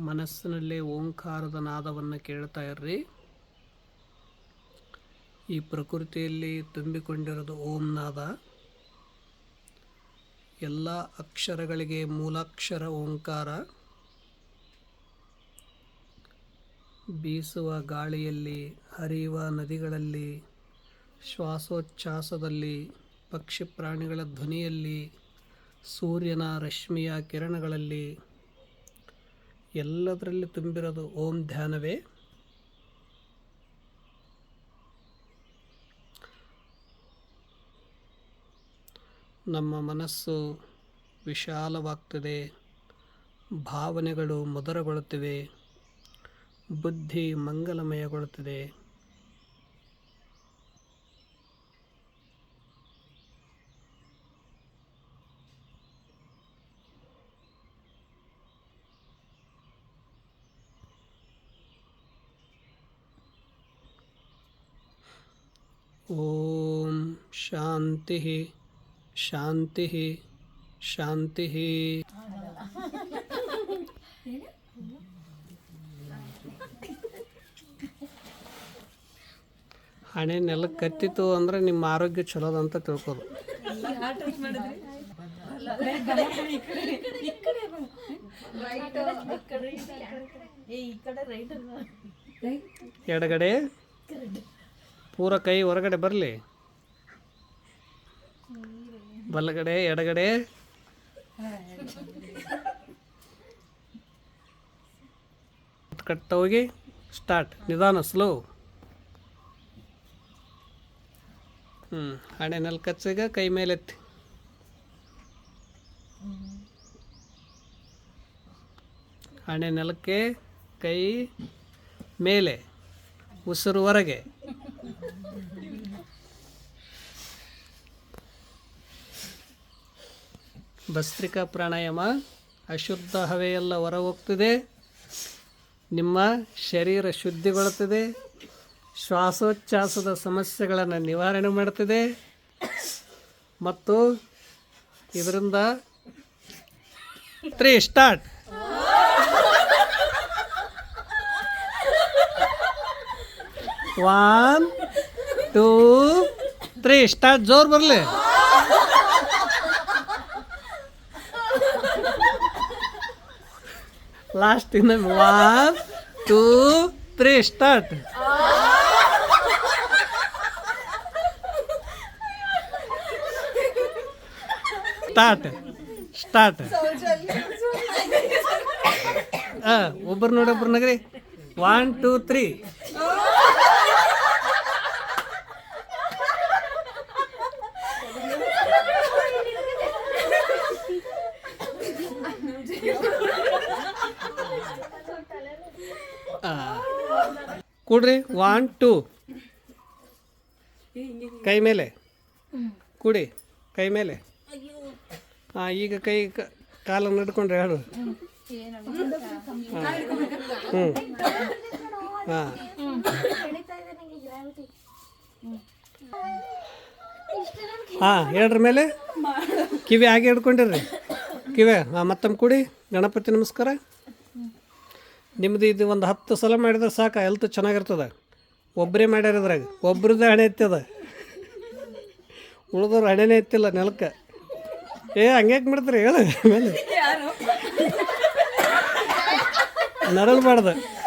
ಮನಸ್ಸಿನಲ್ಲಿ ಓಂಕಾರದ ನಾದವನ್ನು ಕೇಳ್ತಾ ಇರ್ರಿ. ಈ ಪ್ರಕೃತಿಯಲ್ಲಿ ತುಂಬಿಕೊಂಡಿರೋದು ಓಂ ನಾದ. ಎಲ್ಲ ಅಕ್ಷರಗಳಿಗೆ ಮೂಲಾಕ್ಷರ ಓಂಕಾರ. ಬೀಸುವ ಗಾಳಿಯಲ್ಲಿ, ಹರಿಯುವ ನದಿಗಳಲ್ಲಿ ಶ್ವಾಸೋಚ್ಛ್ವಾಸದಲ್ಲಿ ಪಕ್ಷಿ ಪ್ರಾಣಿಗಳ ಧ್ವನಿಯಲ್ಲಿ, ಸೂರ್ಯನ ರಶ್ಮಿಯ ಕಿರಣಗಳಲ್ಲಿ ಎಲ್ಲದರಲ್ಲಿ ತುಂಬಿರೋದು ಓಂ ಧ್ಯಾನವೇ. ನಮ್ಮ ಮನಸ್ಸು ವಿಶಾಲವಾಗ್ತದೆ ಭಾವನೆಗಳು ಮಧುರಗೊಳ್ಳುತ್ತಿವೆ ಬುದ್ಧಿ ಮಂಗಲಮಯಗೊಳ್ಳುತ್ತದೆ. ಓಂ ಶಾಂತಿ ಶಾಂತಿ ಶಾಂತಿ. ಹಣೆ ನೆಲ ಕತ್ತಿತ್ತು ಅಂದರೆ ನಿಮ್ಮ ಆರೋಗ್ಯ ಚಲೋದ ಅಂತ ತಿಳ್ಕೊದು. ಎಡಗಡೆ ಪೂರ ಕೈ ಹೊರಗಡೆ ಬರಲಿ. ಬಲಗಡೆ, ಎಡಗಡೆ. ಕಟ್ಟ ಹೋಗಿ ಸ್ಟಾರ್ಟ್ ನಿಧಾನ ಸ್ಲೋ ಹ್ಞೂ ಹಣೆ ನೆಲ ಕೈ ಮೇಲೆತ್ತಿ ಹಣೆ ನೆಲಕ್ಕೆ ಕೈ ಮೇಲೆ, ಉಸಿರು ಹೊರಗೆ. ಭಸ್ತ್ರಿಕಾ ಪ್ರಾಣಾಯಾಮ, ಅಶುದ್ಧ ಹವೆಯೆಲ್ಲ ಹೊರ ಹೋಗ್ತದೆ ನಿಮ್ಮ ಶರೀರ ಶುದ್ಧಿಗೊಳ್ಳುತ್ತದೆ. ಶ್ವಾಸೋಚ್ಛ್ವಾಸದ ಸಮಸ್ಯೆಗಳನ್ನು ನಿವಾರಣೆ ಮಾಡ್ತದೆ. ಮತ್ತು ಇದರಿಂದ three, start. One two three start ಜೋರು ಬರಲಿ. ಲಾಸ್ಟ್ ಇನ್ನು one two three start start start ಹಾಂ ಒಬ್ಬರು ನೋಡಿ ಒಬ್ರು ನಗರಿ ಒನ್ ಟೂ ತ್ರೀ ಕೂಡ್ರಿ ಒನ್ ಟೂ ಕೈ ಮೇಲೆ. ಕೂಡಿ, ಕೈ ಮೇಲೆ. ಹಾಂ ಈಗ ಕೈ ಕಾಲ ನಡ್ಕೊಂಡ್ರೆ ಹೇಳು. ಹ್ಞೂ ಹಾಂ. ಹಾಂ ಹೇಳ್ರ ಮೇಲೆ. ಕಿವಿ ಆಗಿ ಹಿಡ್ಕೊಂಡಿರ್ರಿ. ಕಿವಿ, ಹಾಂ, ಮತ್ತೊಮ್ಮೆ ಕೂಡಿ. ಗಣಪತಿ ನಮಸ್ಕಾರ. ನಿಮ್ದು ಇದು ಒಂದು ಹತ್ತು ಸಲ ಮಾಡಿದ್ರೆ ಸಾಕು ಹೆಲ್ತ್ ಚೆನ್ನಾಗಿರ್ತದೆ. ಒಬ್ಬರೇ ಮಾಡ್ಯಾರದ್ರಾಗ ಒಬ್ರದ್ದು ಹಣೆ ಎತ್ತದ. ಉಳಿದವ್ರು ಹಣೆನೇ ಎತ್ತಿಲ್ಲ ನೆಲಕ್ಕೆ. ಏ ಹಂಗ್ಯಾಕೆ ಮಾಡ್ತೀರಿ? ಹೇಳು. ಮೇಲೆ ನರಳ್ಬಾರ್ದು.